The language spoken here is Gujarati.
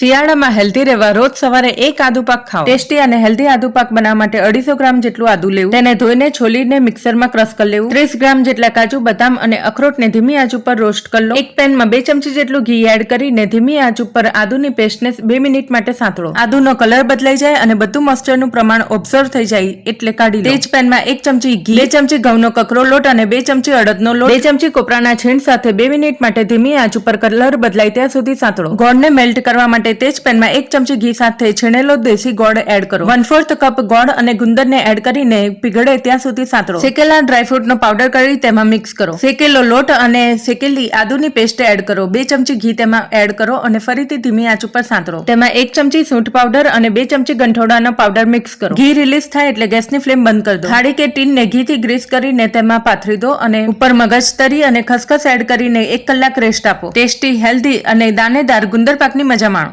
શિયાળામાં હેલ્ધી રહેવા રોજ સવારે એક આદુ પાક ખાઓ. ટેસ્ટી અને હેલ્ધી આદુ પાક બનાવવા માટે અઢીસો ગ્રામ જેટલું આદુ લેવું. તેને ધોઈને છોલીને મિક્સરમાં ક્રશ કરી લેવું. ત્રીસ ગ્રામ જેટલા કાજુ, બદામ અને અખરોટને ધીમી આંચ ઉપર રોસ્ટ કરી લો. એક પેનમાં બે ચમચી જેટલું ઘી એડ કરીને ધીમી આંચ ઉપર આદુની પેસ્ટને બે મિનિટ માટે સાંતળો. આદુનો કલર બદલાઈ જાય અને બધું મસ્ટર્ડનું પ્રમાણ ઓબ્ઝર્વ થઈ જાય એટલે કાઢી લો. તે જ પેનમાં એક ચમચી ઘી, બે ચમચી ઘઉંનો કકરો લોટ અને બે ચમચી અડદનો લોટ. બે ચમચી કોપરાના છીણ સાથે બે મિનિટ માટે ધીમી આંચ ઉપર કલર બદલાય ત્યાં સુધી સાંતળો. ગોળને મેલ્ટ કરવા માટે તે જ પેનમાં એક ચમચી ઘી સાથે છીણેલો દેશી ગોળ એડ કરો. વન ફોર્થ કપ ગોળ અને ગુંદરને એડ કરીને પીગળે ત્યાં સુધી સાંતળો. શેકેલા ડ્રાયફ્રૂટનો પાવડર કરી તેમાં મિક્સ કરો. શેકેલો લોટ અને શેકેલી આદુની પેસ્ટ એડ કરો. બે ચમચી ઘી તેમાં એડ કરો અને ફરીથી ધીમી આંચ ઉપર સાંતળો. તેમાં એક ચમચી સૂંઠ પાવડર અને બે ચમચી ગંઠોડાનો પાવડર મિક્સ કરો. ઘી રિલીઝ થાય એટલે ગેસની ફ્લેમ બંધ કરી દો. થાળી કે ટીનને ઘીથી ગ્રીસ કરીને તેમાં પાથરી દો અને ઉપર મગજ તરી અને ખસખસ એડ કરીને એક કલાક રેસ્ટ આપો. ટેસ્ટી, હેલ્ધી અને દાણેદાર ગુંદર પાકની મજા માણો.